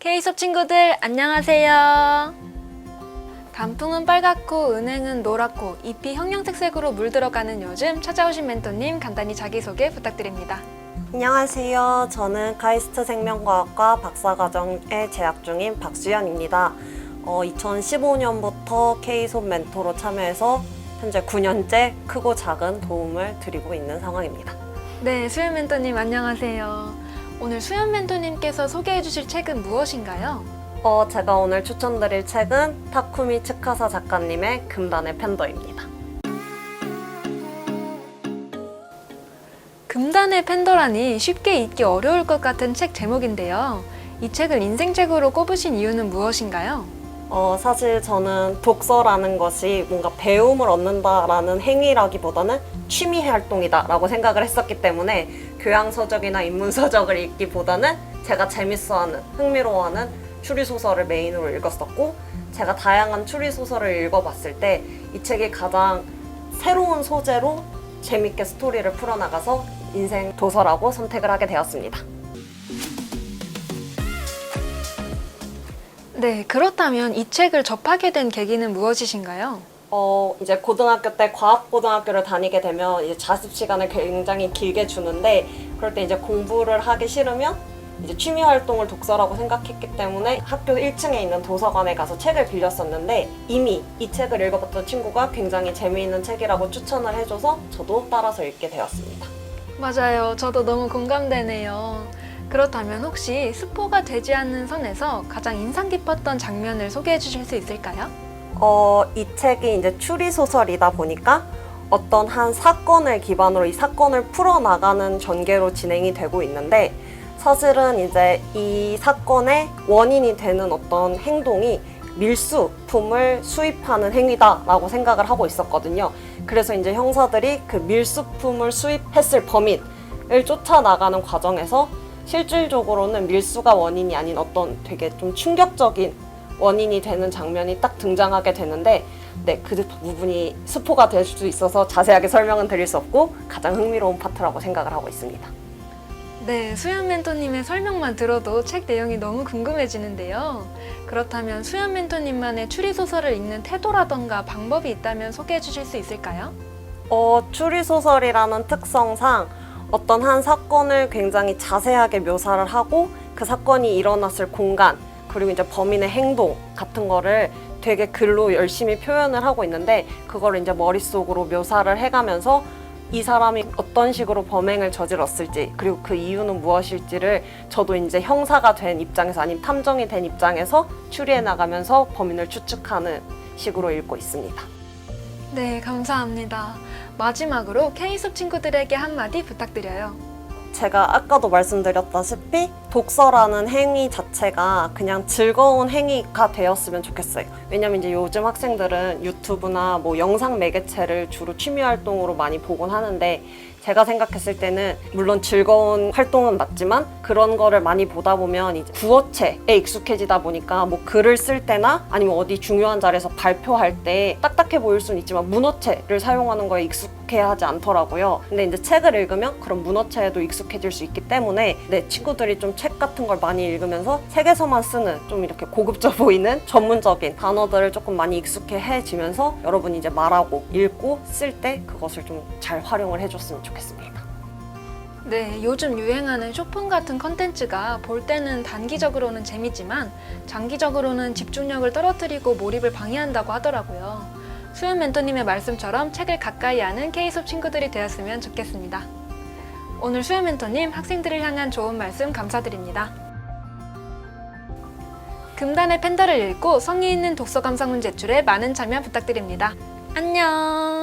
K수업 친구들 안녕하세요. 단풍은 빨갛고 은행은 노랗고 잎이 형형색색으로 물들어가는 요즘 찾아오신 멘토님 간단히 자기소개 부탁드립니다. 안녕하세요. 저는 카이스트 생명과학과 박사과정에 재학 중인 박수연입니다. 어, 2015년부터 K손 멘토로 참여해서 현재 9년째 크고 작은 도움을 드리고 있는 상황입니다. 네, 수연 멘토님 안녕하세요. 오늘 수연 멘토님께서 소개해 주실 책은 무엇인가요? 어, 제가 오늘 추천드릴 책은 타쿠미 츠카사 작가님의 금단의 팬더입니다. 금단의 팬더라니 쉽게 읽기 어려울 것 같은 책 제목인데요. 이 책을 인생책으로 꼽으신 이유는 무엇인가요? 어, 사실 저는 독서라는 것이 뭔가 배움을 얻는다라는 행위라기보다는 취미 활동이다라고 생각을 했었기 때문에 교양 서적이나 인문 서적을 읽기보다는 제가 재밌어하는, 흥미로워하는 추리 소설을 메인으로 읽었었고 제가 다양한 추리 소설을 읽어봤을 때 이 책이 가장 새로운 소재로 재밌게 스토리를 풀어나가서 인생 도서라고 선택을 하게 되었습니다. 네, 그렇다면 이 책을 접하게 된 계기는 무엇이신가요? 어, 이제 고등학교 때 과학고등학교를 다니게 되면 이제 자습 시간을 굉장히 길게 주는데 그럴 때 이제 공부를 하기 싫으면 이제 취미 활동을 독서라고 생각했기 때문에 학교 1층에 있는 도서관에 가서 책을 빌렸었는데 이미 이 책을 읽어봤던 친구가 굉장히 재미있는 책이라고 추천을 해줘서 저도 따라서 읽게 되었습니다. 맞아요. 저도 너무 공감되네요. 그렇다면 혹시 스포가 되지 않는 선에서 가장 인상 깊었던 장면을 소개해 주실 수 있을까요? 어, 이 책이 이제 추리 소설이다 보니까 어떤 한 사건을 기반으로 이 사건을 풀어나가는 전개로 진행이 되고 있는데 사실은 이제 이 사건의 원인이 되는 어떤 행동이 밀수품을 수입하는 행위다라고 생각을 하고 있었거든요. 그래서 이제 형사들이 그 밀수품을 수입했을 범인을 쫓아나가는 과정에서 실질적으로는 밀수가 원인이 아닌 어떤 되게 좀 충격적인 원인이 되는 장면이 딱 등장하게 되는데 네, 그 부분이 스포가 될수 있어서 자세하게 설명은 드릴 수 없고 가장 흥미로운 파트라고 생각을 하고 있습니다. 네, 수연 멘토님의 설명만 들어도 책 내용이 너무 궁금해지는데요. 그렇다면 수연 멘토님만의 추리소설을 읽는 태도라던가 방법이 있다면 소개해 주실 수 있을까요? 어, 추리소설이라는 특성상 어떤 한 사건을 굉장히 자세하게 묘사를 하고 그 사건이 일어났을 공간 그리고 이제 범인의 행동 같은 거를 되게 글로 열심히 표현을 하고 있는데 그거를 이제 머릿속으로 묘사를 해가면서 이 사람이 어떤 식으로 범행을 저질렀을지 그리고 그 이유는 무엇일지를 저도 이제 형사가 된 입장에서 아니면 탐정이 된 입장에서 추리해 나가면서 범인을 추측하는 식으로 읽고 있습니다. 네, 감사합니다. 마지막으로 K숲 친구들에게 한마디 부탁드려요. 제가 아까도 말씀드렸다시피 독서라는 행위 자체가 그냥 즐거운 행위가 되었으면 좋겠어요. 왜냐면 이제 요즘 학생들은 유튜브나 뭐 영상 매개체를 주로 취미 활동으로 많이 보곤 하는데 제가 생각했을 때는 물론 즐거운 활동은 맞지만 그런 거를 많이 보다 보면 이제 구어체에 익숙해지다 보니까 뭐 글을 쓸 때나 아니면 어디 중요한 자리에서 발표할 때 딱딱해 보일 수는 있지만 문어체를 사용하는 거에 익숙해 하지 않더라고요. 근데 이제 책을 읽으면 그런 문어체에도 익숙해질 수 있기 때문에 내 친구들이 좀 책 같은 걸 많이 읽으면서 책에서만 쓰는 좀 이렇게 고급져 보이는 전문적인 단어들을 조금 많이 익숙해지면서 여러분이 이제 말하고 읽고 쓸 때 그것을 좀 잘 활용을 해줬으면 좋겠 습니다. 네, 요즘 유행하는 쇼핑 같은 컨텐츠가 볼 때는 단기적으로는 재미지만 장기적으로는 집중력을 떨어뜨리고 몰입을 방해한다고 하더라고요. 수연 멘토님의 말씀처럼 책을 가까이 아는 K수업 친구들이 되었으면 좋겠습니다. 오늘 수연 멘토님 학생들을 향한 좋은 말씀 감사드립니다. 금단의 팬더를 읽고 성의 있는 독서 감상 문 제출에 많은 참여 부탁드립니다. 안녕!